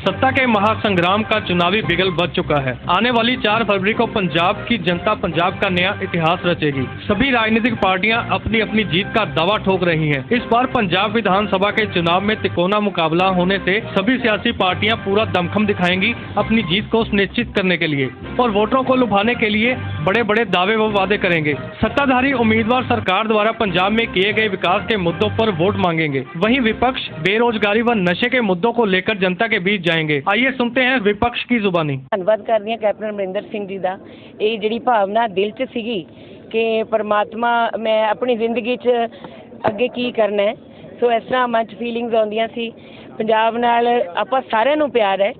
सत्ता के महासंग्राम का चुनावी बिगल बज चुका है आने वाली चार फरवरी को पंजाब की जनता पंजाब का नया इतिहास रचेगी सभी राजनीतिक पार्टियाँ अपनी अपनी जीत का दावा ठोक रही हैं। इस बार पंजाब विधानसभा के चुनाव में तिकोना मुकाबला होने से सभी सियासी पार्टियाँ पूरा दमखम दिखाएँगी अपनी जीत को सुनिश्चित करने के लिए और वोटरों को लुभाने के लिए बड़े बड़े दावे व वादे करेंगे सत्ताधारी उम्मीदवार सरकार द्वारा पंजाब में किए गए विकास के मुद्दों पर वोट मांगेंगे वहीं विपक्ष बेरोजगारी व नशे के मुद्दों को लेकर जनता के बीच जाएंगे आइए सुनते हैं विपक्ष की जुबानी ਧੰਨਵਾਦ ਕਰਦੀ ਹਾਂ ਕੈਪਟਨ ਅਮਰਿੰਦਰ ਸਿੰਘ ਜੀ ਦਾ ਇਹ ਜਿਹੜੀ ਭਾਵਨਾ ਦਿਲ 'ਚ ਸੀਗੀ ਕਿ ਪਰਮਾਤਮਾ ਮੈਂ ਆਪਣੀ ਜ਼ਿੰਦਗੀ 'ਚ ਅੱਗੇ ਕੀ ਕਰਨਾ ਹੈ ਸੋ ਇਸ ਤਰ੍ਹਾਂ ਮਨ 'ਚ ਫੀਲਿੰਗਸ ਆਉਂਦੀਆਂ ਸੀ ਪੰਜਾਬ ਨਾਲ ਆਪਾਂ ਸਾਰਿਆਂ ਨੂੰ ਪਿਆਰ ਹੈ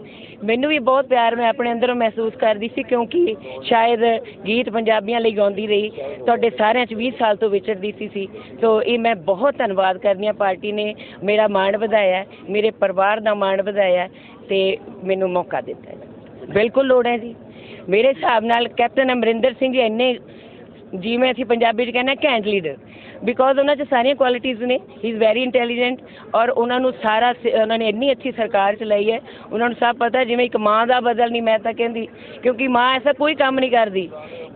ਮੈਨੂੰ ਵੀ ਬਹੁਤ ਪਿਆਰ ਮੈਂ ਆਪਣੇ ਅੰਦਰੋਂ ਮਹਿਸੂਸ ਕਰਦੀ ਸੀ ਕਿਉਂਕਿ ਸ਼ਾਇਦ ਗੀਤ ਪੰਜਾਬੀਆਂ ਲਈ ਗਾਉਂਦੀ ਰਹੀ, ਤੁਹਾਡੇ ਸਾਰਿਆਂ 'ਚ 20 ਸਾਲ ਤੋਂ ਵਿਚਰਦੀ ਸੀ ਸੀ। ਸੋ ਇਹ ਮੈਂ ਬਹੁਤ ਧੰਨਵਾਦ ਕਰਦੀ ਹਾਂ। ਪਾਰਟੀ ਨੇ ਮੇਰਾ ਮਾਣ ਵਧਾਇਆ ਮੇਰੇ ਪਰਿਵਾਰ ਦਾ ਮਾਣ ਵਧਾਇਆ ਹੈ ਤੇ ਮੈਨੂੰ ਮੌਕਾ ਦਿੱਤਾ ਬਿਲਕੁਲ ਲੋੜ ਹੈ ਜੀ। ਮੇਰੇ ਹਿਸਾਬ ਨਾਲ ਕੈਪਟਨ ਅਮਰਿੰਦਰ ਸਿੰਘ ਜੀ ਇੰਨੇ ਜਿਵੇਂ ਅਸੀਂ ਪੰਜਾਬੀ 'ਚ ਕਹਿੰਦੇ ਘੈਂਟ ਲੀਡਰ ਬਿਕੋਜ਼ ਉਹਨਾਂ 'ਚ ਸਾਰੀਆਂ ਕੁਆਲਿਟੀਜ਼ ਨੇ ਹੀ ਇਜ਼ ਵੈਰੀ ਇੰਟੈਲੀਜੈਂਟ ਔਰ ਉਹਨਾਂ ਨੂੰ ਸਾਰਾ ਸ- ਉਹਨਾਂ ਨੇ ਇੰਨੀ ਅੱਛੀ ਸਰਕਾਰ ਚਲਾਈ ਹੈ, ਉਹਨਾਂ ਨੂੰ ਸਭ ਪਤਾ ਜਿਵੇਂ ਇੱਕ ਮਾਂ ਦਾ ਬਦਲ ਨਹੀਂ ਮੈਂ ਤਾਂ ਕਹਿੰਦੀ, ਕਿਉਂਕਿ ਮਾਂ ਐਸਾ ਕੋਈ ਕੰਮ ਨਹੀਂ ਕਰਦੀ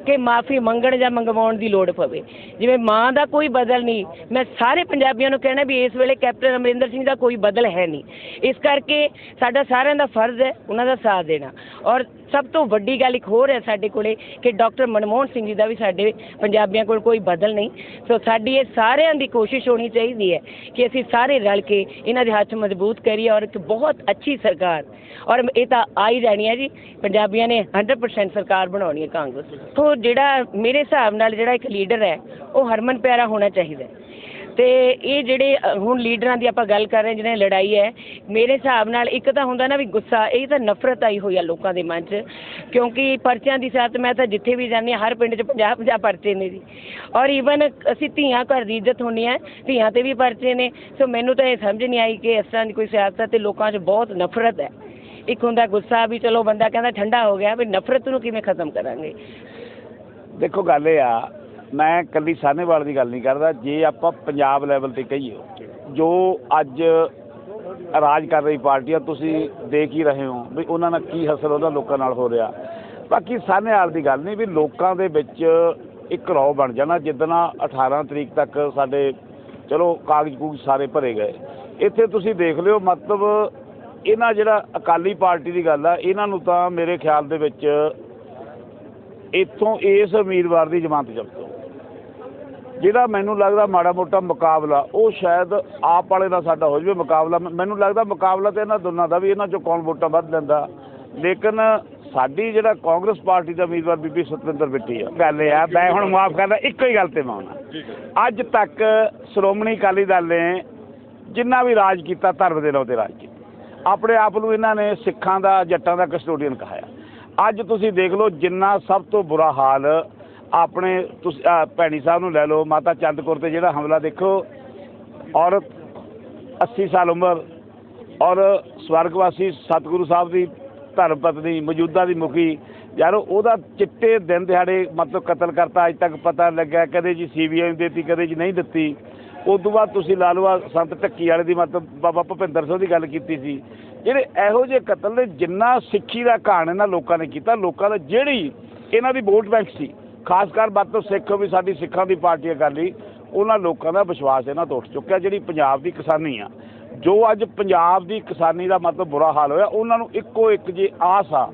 ਕਿ ਮਾਫੀ ਮੰਗਣ ਜਾਂ ਮੰਗਵਾਉਣ ਦੀ ਲੋੜ ਪਵੇ। ਜਿਵੇਂ ਮਾਂ ਦਾ ਕੋਈ ਬਦਲ ਨਹੀਂ, ਮੈਂ ਸਾਰੇ ਪੰਜਾਬੀਆਂ ਨੂੰ ਕਹਿਣਾ ਵੀ ਇਸ ਵੇਲੇ ਕੈਪਟਨ ਅਮਰਿੰਦਰ ਸਿੰਘ ਦਾ ਕੋਈ ਬਦਲ ਹੈ ਨਹੀਂ। ਇਸ ਕਰਕੇ ਸਾਡਾ ਸਾਰਿਆਂ ਦਾ ਫਰਜ਼ ਹੈ, ਉਹਨਾਂ ਦਾ ਸਾਥ ਦੇਣਾ। ਔਰ ਸਭ ਤੋਂ ਵੱਡੀ ਗੱਲ ਇੱਕ ਹੋਰ ਹੈ ਸਾਡੇ ਕੋਲੇ ਕਿ ਡਾਕਟਰ ਮਨਮੋਹਨ ਸਿੰਘ ਜੀ ਦਾ ਵੀ ਸਾਡੇ ਪੰਜਾਬੀਆਂ ਕੋਲ ਕੋਈ ਬਦਲ ਨਹੀਂ। ਸੋ ਸਾਡੀ ਇਹ ਸਾਰਿਆਂ ਦੀ ਕੋਸ਼ਿਸ਼ ਹੋਣੀ ਚਾਹੀਦੀ ਹੈ ਕਿ ਅਸੀਂ ਸਾਰੇ ਰਲ ਕੇ ਇਹਨਾਂ ਦੇ ਹੱਥ ਮਜ਼ਬੂਤ ਕਰੀਏ ਔਰ ਇੱਕ ਬਹੁਤ ਅੱਛੀ ਸਰਕਾਰ। ਔਰ ਇਹ ਤਾਂ ਆ ਹੀ ਜਾਣੀ ਹੈ ਜੀ। ਪੰਜਾਬੀਆਂ ਨੇ 100% ਸਰਕਾਰ ਬਣਾਉਣੀ ਹੈ ਕਾਂਗਰਸ। ਤੋਂ ਜਿਹੜਾ ਮੇਰੇ ਹਿਸਾਬ ਨਾਲ ਜਿਹੜਾ ਇੱਕ ਲੀਡਰ ਹੈ, ਉਹ ਹਰਮਨ ਪਿਆਰਾ ਹੋਣਾ ਚਾਹੀਦਾ ਅਤੇ ਇਹ ਜਿਹੜੇ ਹੁਣ ਲੀਡਰਾਂ ਦੀ ਆਪਾਂ ਗੱਲ ਕਰ ਰਹੇ ਹਾਂ, ਜਿਹਨਾਂ ਦੀ ਲੜਾਈ ਹੈ, ਮੇਰੇ ਹਿਸਾਬ ਨਾਲ ਇੱਕ ਤਾਂ ਹੁੰਦਾ ਨਾ ਵੀ ਗੁੱਸਾ, ਇਹ ਤਾਂ ਨਫ਼ਰਤ ਆਈ ਹੋਈ ਆ ਲੋਕਾਂ ਦੇ ਮਨ 'ਚ, ਕਿਉਂਕਿ ਪਰਚਿਆਂ ਦੀ ਸਾਥ ਮੈਂ ਤਾਂ ਜਿੱਥੇ ਵੀ ਜਾਂਦੀ ਹਾਂ, ਹਰ ਪਿੰਡ 'ਚ 50 50 ਪਰਚੇ ਨੇ ਜੀ। ਔਰ ਈਵਨ ਅਸੀਂ ਧੀਆਂ ਘਰ ਦੀ ਇੱਜ਼ਤ ਹੁੰਦੀ ਹੈ, ਧੀਆਂ ਤੇ ਵੀ ਪਰਚੇ ਨੇ, ਸੋ ਮੈਨੂੰ ਤਾਂ ਇਹ ਸਮਝ ਨਹੀਂ ਆਈ ਕਿ ਇਸ ਤਰ੍ਹਾਂ ਦੀ ਕੋਈ ਸਿਆਸਤ ਹੈ ਅਤੇ ਲੋਕਾਂ 'ਚ ਬਹੁਤ ਨਫ਼ਰਤ ਹੈ। ਇੱਕ ਹੁੰਦਾ ਗੁੱਸਾ ਵੀ ਚਲੋ ਬੰਦਾ ਕਹਿੰਦਾ ਠੰਡਾ ਹੋ ਗਿਆ, ਵੀ ਨਫ਼ਰਤ ਨੂੰ ਕਿਵੇਂ ਖਤਮ ਕਰਾਂਗੇ? ਦੇਖੋ ਗੱਲ ਇਹ ਆ ਮੈਂ ਕੱਲੀ ਸਾਹਨੇਵਾਲ ਦੀ ਗੱਲ ਨਹੀਂ ਕਰਦਾ, ਜੇ ਆਪਾਂ ਪੰਜਾਬ ਲੈਵਲ ਤੇ ਕਹੀਏ, ਜੋ ਅੱਜ ਰਾਜ ਕਰ ਰਹੀ ਪਾਰਟੀ ਆ ਤੁਸੀਂ ਦੇਖ ਹੀ ਰਹੇ ਹੋ ਵੀ ਉਹਨਾਂ ਨਾਲ ਕੀ ਹਸਰ ਉਹਦਾ ਲੋਕਾਂ ਨਾਲ ਹੋ ਰਿਹਾ। ਬਾਕੀ ਸਾਹਨੇਵਾਲ ਦੀ ਗੱਲ ਨਹੀਂ ਵੀ ਲੋਕਾਂ ਦੇ ਵਿੱਚ ਇੱਕ ਰੌ ਬਣ ਜਾਣਾ, ਜਿੱਦਣਾ 18 ਤਰੀਕ ਤੱਕ ਸਾਡੇ, ਚਲੋ ਕਾਗਜ਼ ਕੂਗਜ਼ ਸਾਰੇ ਭਰੇ ਗਏ। ਇੱਥੇ ਤੁਸੀਂ ਦੇਖ ਲਿਓ, ਮਤਲਬ ਇਹਨਾਂ ਜਿਹੜਾ ਅਕਾਲੀ ਪਾਰਟੀ ਦੀ ਗੱਲ ਆ, ਇਹਨਾਂ ਨੂੰ ਤਾਂ ਮੇਰੇ ਖਿਆਲ ਦੇ ਵਿੱਚ ਇੱਥੋਂ ਇਸ ਉਮੀਦਵਾਰ ਦੀ ਜ਼ਮਾਨਤ ਜ਼ਬਤ ਜਿਹੜਾ ਮੈਨੂੰ ਲੱਗਦਾ ਮਾੜਾ ਮੋਟਾ ਮੁਕਾਬਲਾ ਉਹ ਸ਼ਾਇਦ ਆਪ ਵਾਲੇ ਦਾ ਸਾਡਾ ਹੋ ਜਾਵੇ ਮੁਕਾਬਲਾ। ਮੈਨੂੰ ਲੱਗਦਾ ਮੁਕਾਬਲਾ ਤੇ ਇਹਨਾਂ ਦੋਨਾਂ ਦਾ ਵੀ ਇਹਨਾਂ ਚੋਂ ਕੌਣ ਵੋਟਾਂ ਵੱਧ ਲੈਂਦਾ। ਲੇਕਿਨ ਸਾਡੀ ਜਿਹੜਾ ਕਾਂਗਰਸ ਪਾਰਟੀ ਦਾ ਉਮੀਦਵਾਰ ਬੀਬੀ ਸਤਵਿੰਦਰ ਬਿੱਟੀ ਆ ਗੱਲ ਇਹ ਆ ਮੈਂ ਹੁਣ ਮਾਫ ਕਰਦਾ ਇੱਕੋ ਹੀ ਗੱਲ ਤੇ ਮੈਂ ਆਉਣਾ। ਅੱਜ ਤੱਕ ਸ਼੍ਰੋਮਣੀ ਅਕਾਲੀ ਦਲ ਨੇ ਜਿੰਨਾ ਵੀ ਰਾਜ ਕੀਤਾ ਧਰਮ ਦੇ ਨਾਂ ਤੇ ਰਾਜ ਕੀਤਾ। ਆਪਣੇ ਆਪ ਨੂੰ ਇਹਨਾਂ ਨੇ ਸਿੱਖਾਂ ਦਾ ਜੱਟਾਂ ਦਾ ਕਸਟੋਡੀਅਨ ਕਹਾਇਆ ਅੱਜ ਤੁਸੀਂ ਦੇਖ ਲਓ ਜਿੰਨਾ ਸਭ ਤੋਂ ਬੁਰਾ ਹਾਲ ਆਪਣੇ ਤੁਸੀਂ ਭੈਣੀ ਸਾਹਿਬ ਨੂੰ ਲੈ ਲਓ, ਮਾਤਾ ਚੰਦਕੌਰ ਤੇ ਜਿਹੜਾ ਹਮਲਾ ਦੇਖੋ, ਔਰਤ 80 ਸਾਲ ਉਮਰ ਔਰ ਸਵਰਗਵਾਸੀ ਸਤਿਗੁਰੂ ਸਾਹਿਬ ਦੀ ਧਰਮ ਪਤਨੀ, ਮੌਜੂਦਾ ਦੀ ਮੁਖੀ, ਯਾਰ, ਉਹਦਾ ਚਿੱਟੇ ਦਿਨ ਦਿਹਾੜੇ ਮਤਲਬ ਕਤਲ ਕਰਤਾ, ਅੱਜ ਤੱਕ ਪਤਾ ਲੱਗਿਆ, ਕਦੇ ਜੀ ਸੀਬੀਆਈ ਨੂੰ ਦਿੱਤੀ, ਕਦੇ ਜੀ ਨਹੀਂ ਦਿੱਤੀ। ਉਸ ਤੋਂ ਬਾਅਦ ਤੁਸੀਂ ਲਾ ਸੰਤ ਢੱਕੀ ਵਾਲੇ ਦੀ ਮਤਲਬ ਬਾਬਾ ਭੁਪਿੰਦਰ ਸਿੰਘ ਦੀ ਗੱਲ ਕੀਤੀ ਸੀ। ਜਿਹੜੇ ਇਹੋ ਜਿਹੇ ਕਤਲ ਨੇ ਜਿੰਨਾ ਸਿੱਖੀ ਦਾ ਘਾਣ ਇਹਨਾਂ ਲੋਕਾਂ ਨੇ ਕੀਤਾ, ਲੋਕਾਂ ਦਾ ਜਿਹੜੀ ਇਹਨਾਂ ਦੀ ਵੋਟ ਬੈਂਕ ਸੀ। ਖਾਸ ਕਰ ਬਾਤ ਤੋਂ ਸਿੱਖ ਵੀ ਸਾਡੀ ਸਿੱਖਾਂ ਦੀ ਪਾਰਟੀ ਅਕਾਲੀ, ਉਹਨਾਂ ਲੋਕਾਂ ਦਾ ਵਿਸ਼ਵਾਸ ਇਹਨਾਂ ਤੋਂ ਉੱਠ ਚੁੱਕਿਆ, ਜਿਹੜੀ ਪੰਜਾਬ ਦੀ ਕਿਸਾਨੀ ਆ। ਜੋ ਅੱਜ ਪੰਜਾਬ ਦੀ ਕਿਸਾਨੀ ਦਾ ਮਤਲਬ ਬੁਰਾ ਹਾਲ ਹੋਇਆ, ਉਹਨਾਂ ਨੂੰ ਇੱਕੋ ਇੱਕ ਜੇ ਆਸ ਆ,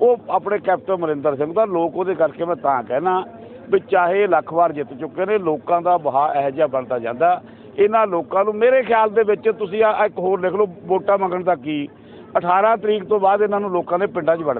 ਉਹ ਆਪਣੇ ਕੈਪਟਨ ਅਮਰਿੰਦਰ ਸਿੰਘ ਦਾ, ਲੋਕ ਉਹਦੇ ਕਰਕੇ ਮੈਂ ਤਾਂ ਕਹਿਣਾ ਵੀ ਚਾਹੇ ਲੱਖ ਵਾਰ ਜਿੱਤ ਚੁੱਕੇ ਨੇ, ਲੋਕਾਂ ਦਾ ਵਹਾਅ ਇਹੋ ਜਿਹਾ ਬਣਦਾ ਜਾਂਦਾ। ਇਹਨਾਂ ਲੋਕਾਂ ਨੂੰ ਮੇਰੇ ਖਿਆਲ ਦੇ ਵਿੱਚ ਤੁਸੀਂ ਆ ਇੱਕ ਹੋਰ ਲਿਖ ਲਓ, ਵੋਟਾਂ ਮੰਗਣ ਦਾ ਕੀ? 18 ਤਰੀਕ ਤੋਂ ਬਾਅਦ ਇਹਨਾਂ ਨੂੰ ਲੋਕਾਂ ਨੇ ਪਿੰਡਾਂ 'ਚ ਵੜ